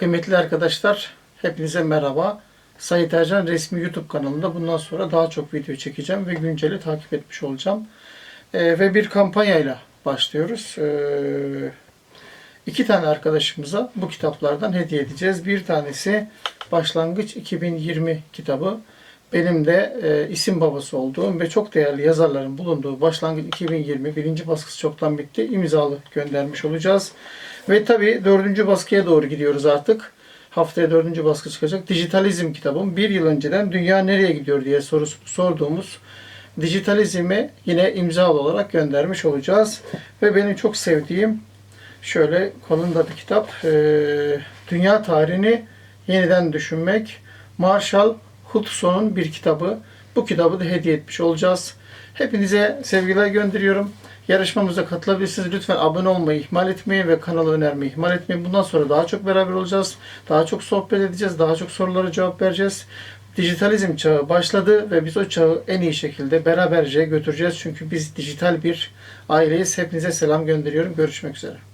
Kıymetli arkadaşlar, hepinize merhaba. Sait Ercan resmi YouTube kanalında bundan sonra daha çok video çekeceğim ve günceli takip etmiş olacağım. Ee, ve bir kampanyayla başlıyoruz. Ee, iki tane arkadaşımıza bu kitaplardan hediye edeceğiz. Bir tanesi Başlangıç 2020 kitabı. Benim de e, isim babası olduğum ve çok değerli yazarların bulunduğu Başlangıç 2020 birinci baskısı çoktan bitti. İmzalı göndermiş olacağız. Ve tabii dördüncü baskıya doğru gidiyoruz artık. Haftaya dördüncü baskı çıkacak. Dijitalizm kitabım. Bir yıl önceden dünya nereye gidiyor diye sorusu sorduğumuz dijitalizmi yine imzalı olarak göndermiş olacağız. Ve benim çok sevdiğim şöyle kolunda bir kitap. Ee, dünya tarihini yeniden düşünmek. Marshall Hudson'un bir kitabı. Bu kitabı da hediye etmiş olacağız. Hepinize sevgiler gönderiyorum. Yarışmamıza katılabilirsiniz. Lütfen abone olmayı ihmal etmeyin ve kanalı önermeyi ihmal etmeyin. Bundan sonra daha çok beraber olacağız. Daha çok sohbet edeceğiz. Daha çok sorulara cevap vereceğiz. Dijitalizm çağı başladı ve biz o çağı en iyi şekilde beraberce götüreceğiz. Çünkü biz dijital bir aileyiz. Hepinize selam gönderiyorum. Görüşmek üzere.